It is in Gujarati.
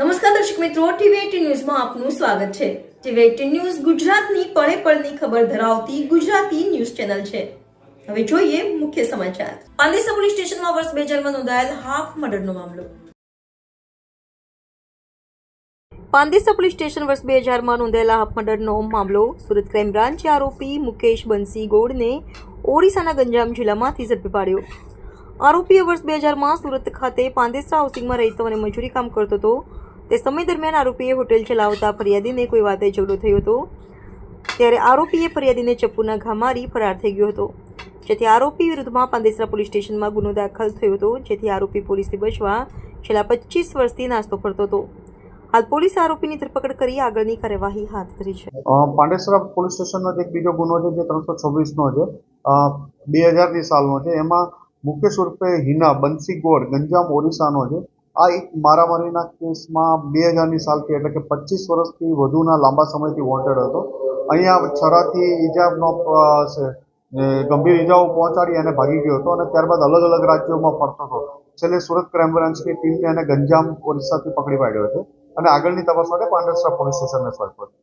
નમસ્કાર દર્શક મિત્રો, ટીવી ન્યૂઝમાં આપનું સ્વાગત છે. ટીવી ન્યૂઝ ગુજરાતની પળે પળની ખબર ધરાવતી ગુજરાતી ન્યૂઝ ચેનલ છે. હવે જોઈએ મુખ્ય સમાચાર. પાંદેસા પોલીસ સ્ટેશનમાં વર્ષ બે હજારમાં નોંધાયેલ હાફ મર્ડરનો મામલો. પાંદેસા પોલીસ સ્ટેશન વર્ષ બે હજારમાં નોંધાયેલા હાફ મર્ડરનો મામલો. સુરત ક્રાઇમ બ્રાન્ચે આરોપી મુકેશ બંસી ગોળને ઓડિશાના ગંજામ જિલ્લામાંથી ઝડપી પાડ્યો. આરોપીએ વર્ષ બે હજારમાં સુરત ખાતે પાંદેસરા હાઉસિંગમાં રહેતો અને મજૂરી કામ કરતો હતો. તે સમય દરમિયાન આરોપીએ હોટેલ ચલાવતા ફરિયાદીને કોઈ વાતે ઝઘડો થયો હતો. ત્યારે આરોપીએ ફરિયાદીને ચપ્પુના ઘા મારી ફરાર થઈ ગયો હતો. જેથી આરોપી વિરુદ્ધમાં પાંદેસરા પોલીસ સ્ટેશનમાં ગુનો દાખલ થયો હતો. જેથી આરોપી પોલીસથી બચવા છેલ્લા પચીસ વર્ષથી નાસ્તો ફરતો હતો. હાલ પોલીસ આરોપીની ધરપકડ કરી આગળની કાર્યવાહી હાથ ધરી છે. પાંડેસરા પોલીસ સ્ટેશનનો એક બીજો ગુનો છે જે ત્રણસો છવ્વીસનો છે. બે હજારની સાલનો છે. એમાં મુકેશ ઉર્ફે હિના બંસી ગોળ ગંજામ ઓરિસ્સાનો છે. આ એક મારામારીના કેસમાં બે હજારની સાલથી એટલે કે પચીસ વર્ષથી વધુના લાંબા સમયથી વોન્ટેડ હતો. અહીંયા છરાથી ઈજાનો છે, ગંભીર ઈજાઓ પહોંચાડી અને ભાગી ગયો હતો અને ત્યારબાદ અલગ અલગ રાજ્યોમાં ફરતો હતો. છેલ્લે સુરત ક્રાઇમ બ્રાન્ચની ટીમને એને ગંજામ ઓરિસ્સાથી પકડી પાડ્યો હતો. અને આગળની તપાસ માટે પાંડેસરા પોલીસ સ્ટેશનને સોંપ્યો છે